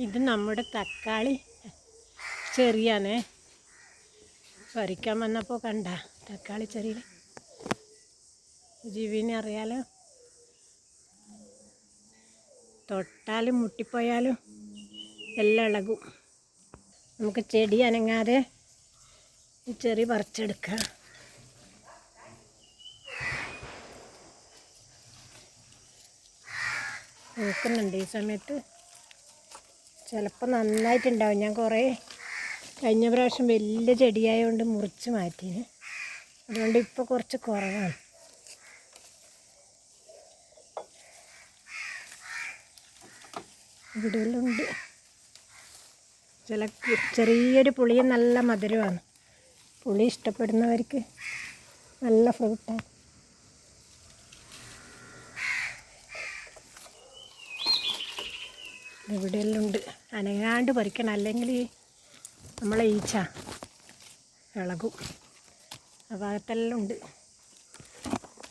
ഇത് നമ്മുടെ തക്കാളി. ചെറിയാണേ. പറിക്കാൻ വന്നപ്പോൾ കണ്ട തക്കാളി ചെറിയ ജീവിനെ അറിയാലോ. തൊട്ടാലും മുട്ടിപ്പോയാലും എല്ലാം ഇളകും. നമുക്ക് ചെടി അനങ്ങാതെ ഈ ചെറി പറിച്ചെടുക്കാം. നോക്കുന്നുണ്ട് ഈ സമയത്ത്. ചിലപ്പോൾ നന്നായിട്ടുണ്ടാവും. ഞാൻ കുറേ കഴിഞ്ഞ പ്രാവശ്യം വലിയ ചെടിയായതുകൊണ്ട് മുറിച്ച് മാറ്റിന്. അതുകൊണ്ട് ഇപ്പോൾ കുറച്ച് കുറവാണ്. ഇവിടെയുള്ളുണ്ട് ചില ചെറിയൊരു പുളിയും നല്ല മധുരമാണ്. പുളി ഇഷ്ടപ്പെടുന്നവർക്ക് നല്ല ഫ്രൂട്ടാണ് ഇവിടെയെല്ലാം ഉണ്ട് അനങ്ങാണ്ട് പറിക്കണം. അല്ലെങ്കിൽ നമ്മളെ ഈച്ച ഇളകും. ആ ഭാഗത്തെല്ലാം ഉണ്ട്.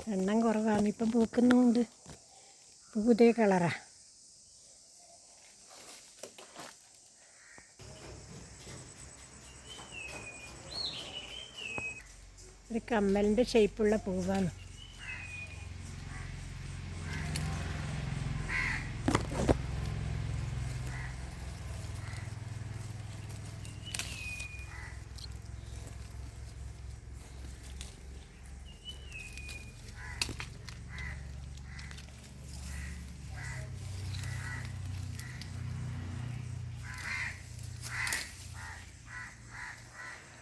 എണ്ണം കുറവാണ്. ഇപ്പം പൂക്കുന്നുമുണ്ട് ഇപ്പം പുതിയ കളറാ. ഒരു കമ്മലിന്റെ ഷേപ്പുള്ള പൂവാണ്.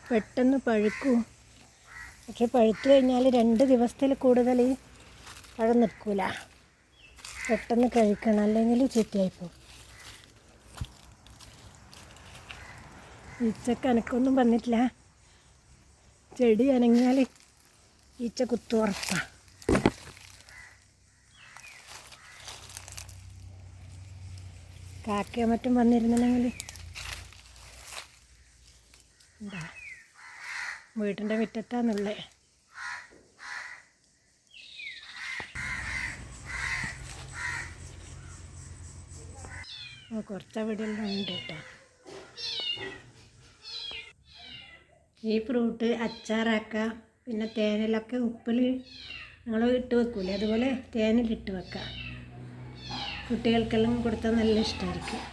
പെട്ടെന്ന് പഴുക്കൂ. പക്ഷെ പഴുത്തു കഴിഞ്ഞാൽ രണ്ട് ദിവസത്തിൽ കൂടുതൽ പഴം നിൽക്കില്ല പെട്ടെന്ന് കഴിക്കണം. അല്ലെങ്കിൽ ചീത്തയായിപ്പോവും. ഈച്ചക്ക് അനക്കൊന്നും വന്നിട്ടില്ല. ചെടി അനങ്ങിയാൽ ഈച്ച കുത്തുറപ്പാ കാക്കയോ മറ്റും വന്നിരുന്നുണ്ടെങ്കിൽ വീട്ടിന്റെ മുറ്റത്താന്നുള്ളത് കുറച്ച് അവിടെയെല്ലാം ഉണ്ട് കേട്ടോ. ഈ ഫ്രൂട്ട് അച്ചാറാക്കാം പിന്നെ തേനിലൊക്കെ ഉപ്പിൽ ഞങ്ങൾ ഇട്ട് വെക്കൂലേ. അതുപോലെ തേനിലിട്ട് വെക്കാം. കുട്ടികൾക്കെല്ലാം കൊടുത്താൽ നല്ല ഇഷ്ടമായിരിക്കും